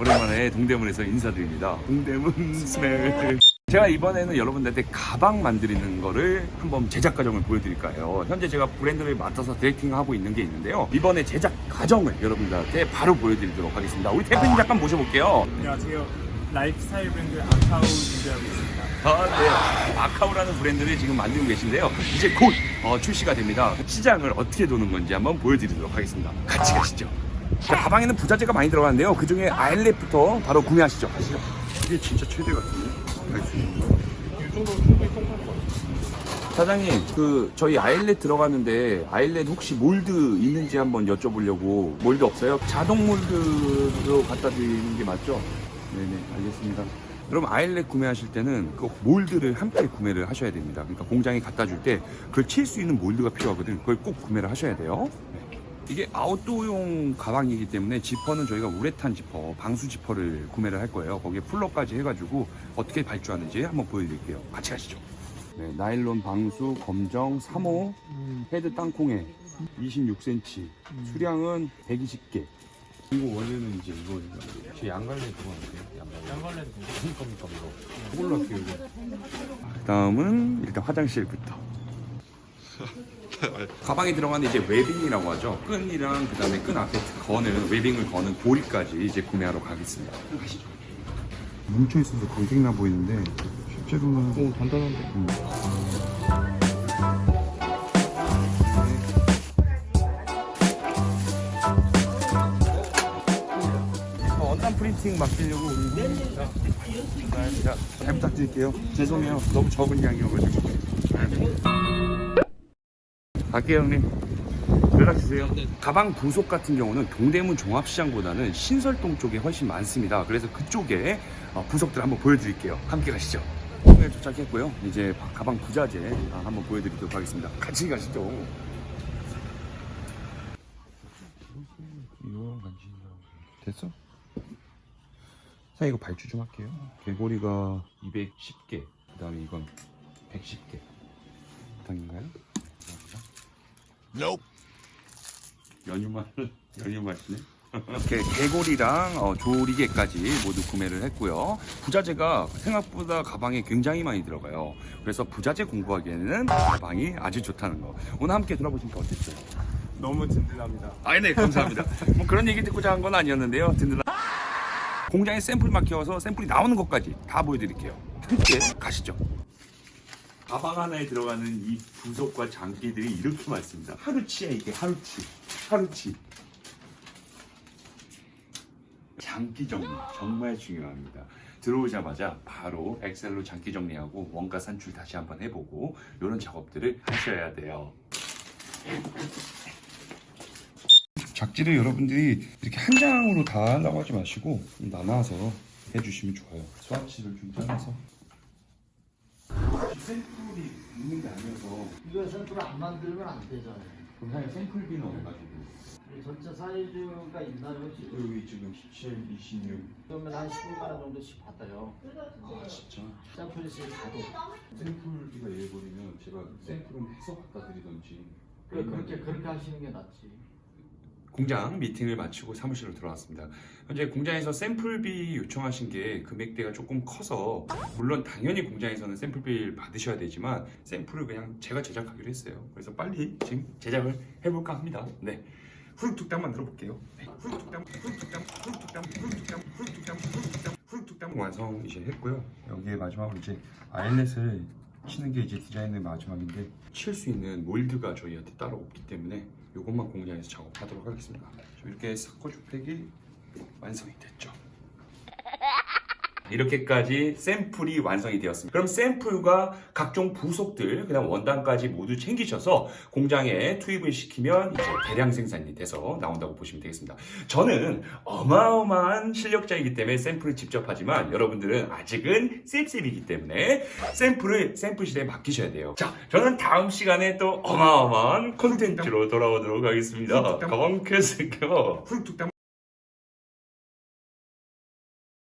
오랜만에 동대문에서 인사드립니다. 동대문 스멜. 제가 이번에는 여러분들한테 가방 만드는 거를 한번 제작 과정을 보여드릴 까요? 현재 제가 브랜드를 맡아서 디렉팅하고 있는 게 있는데요. 이번에 제작 과정을 여러분들한테 바로 보여드리도록 하겠습니다. 우리 대표님 잠깐 모셔볼게요. 안녕하세요. 라이프스타일 브랜드 아카우 준비하고 있습니다. 아, 네. 아카우라는 브랜드를 지금 만들고 계신데요. 이제 곧 어, 출시가 됩니다. 시장을 어떻게 도는 건지 한번 보여드리도록 하겠습니다. 같이 가시죠. 자, 가방에는 부자재가 많이 들어가는데요. 그 중에 아일렛부터 바로 구매하시죠. 가시죠. 이게 진짜 최대 같은데? 이 정도 충분히 통과할 것 같아요. 사장님, 그 저희 아일렛 들어가는데 아일렛 혹시 몰드 있는지 한번 여쭤보려고 몰드 없어요? 자동 몰드로 갖다 드리는 게 맞죠? 네네, 알겠습니다. 여러분 아일렛 구매하실 때는 그 몰드를 함께 구매를 하셔야 됩니다. 그러니까 공장에 갖다 줄 때 그걸 칠 수 있는 몰드가 필요하거든요. 그걸 꼭 구매를 하셔야 돼요. 네. 이게 아웃도어용 가방이기 때문에 지퍼는 저희가 우레탄 지퍼, 방수 지퍼를 구매를 할 거예요. 거기에 풀러까지 해가지고 어떻게 발주하는지 한번 보여드릴게요. 같이 가시죠. 네, 나일론 방수 검정 3호 헤드 땅콩에 26cm 수량은 120개 이거 원래는 이제 이거 제 양갈래 들어가는데요 양갈래 양갈래도 괜찮아요. 겁니까 이거 그걸로 할게요 이거 다음은 일단 화장실부터 가방에 들어가는 이제 웨빙이라고 하죠 끈이랑 그 다음에 끈 앞에 거는 웨빙을 거는 고리까지 이제 구매하러 가겠습니다 가시죠 뭉쳐 있어서 광택나 보이는데 실제로는 오, 단단한데. 어, 원단 프린팅 맡기려고 우리 감사합니다. 잘 부탁드릴게요. 죄송해요. 너무 적은 양이어가지고. 네. 갈게요 형님. 연락 주세요. 가방 부속 같은 경우는 동대문 종합시장보다는 신설동 쪽에 훨씬 많습니다. 그래서 그쪽에 어, 부속들 한번 보여드릴게요. 함께 가시죠. 네, 도착했고요. 이제 가방 부자재 아, 한번 보여드리도록 하겠습니다. 같이 가시죠. 됐어? 사 이거 발주 좀 할게요. 개고리가 210개, 그 다음에 이건 110개. 당인가요? Nope. 연유만 연유 맛이네. 이렇게 개고리랑 어, 조리개까지 모두 구매를 했고요. 부자재가 생각보다 가방에 굉장히 많이 들어가요. 그래서 부자재 공부하기에는 가방이 아주 좋다는 거. 오늘 함께 들어보시니까 어땠어요? 너무 든든합니다. 아, 네, 감사합니다. 뭐 그런 얘기 듣고자 한 건 아니었는데요. 든든한 공장에 샘플 맡겨서 샘플이 나오는 것까지 다 보여드릴게요. 함께 가시죠. 가방 하나에 들어가는 이 부속과 장기들이 이렇게 많습니다. 하루치야 이게 하루치, 하루치. 장기 정리 정말 중요합니다. 들어오자마자 바로 엑셀로 장기 정리하고 원가 산출 다시 한번 해보고 이런 작업들을 하셔야 돼요. 작지를 여러분들이 이렇게 한 장으로 다 하려고 하지 마시고 좀 나눠서 해주시면 좋아요. 스와치를 좀 잘라서. 샘플이 있는 게 아니어서 이거 샘플 안 만들면 안 되잖아요. 그럼 사실 샘플비는 얼마지고 이 전체 사이즈가 있나요? 지금? 여기 지금 17, 26. 그러면 한 15만 원 정도씩 받아요. 아 진짜? 있으면 가도. 샘플비가 예버리면 제가 샘플은 해서 갖다 드리던지. 그래, 그렇게 그렇게 하시는 게 낫지. 공장 미팅을 마치고 사무실로 들어왔습니다. 현재 공장에서 샘플비 요청하신 게 금액대가 조금 커서 물론 당연히 공장에서는 샘플비를 받으셔야 되지만 샘플을 그냥 제가 제작하기로 했어요. 그래서 빨리 지금 제작을 해볼까 합니다. 네. 후룩tuk당 만들어 볼게요. 네. 후룩tuk당, 후룩tuk당, 후룩tuk당, 후룩tuk당, 후룩tuk당, 후룩tuk당, 후룩tuk당 완성 이제 했고요. 여기에 마지막으로 이제 아일렛을 치는 게 이제 디자인의 마지막인데 칠 수 있는 몰드가 저희한테 따로 없기 때문에 이것만 공장에서 작업하도록 하겠습니다. 저 이렇게 사커 주팩이 완성이 됐죠. 이렇게까지 샘플이 완성이 되었습니다. 그럼 샘플과 각종 부속들, 그다음 원단까지 모두 챙기셔서 공장에 투입을 시키면 이제 대량 생산이 돼서 나온다고 보시면 되겠습니다. 저는 어마어마한 실력자이기 때문에 샘플을 직접 하지만 여러분들은 아직은 씁쓸이기 때문에 샘플을 샘플실에 맡기셔야 돼요. 자, 저는 다음 시간에 또 어마어마한 콘텐츠로 돌아오도록 하겠습니다. 가방 켜세요. 후룩tuk당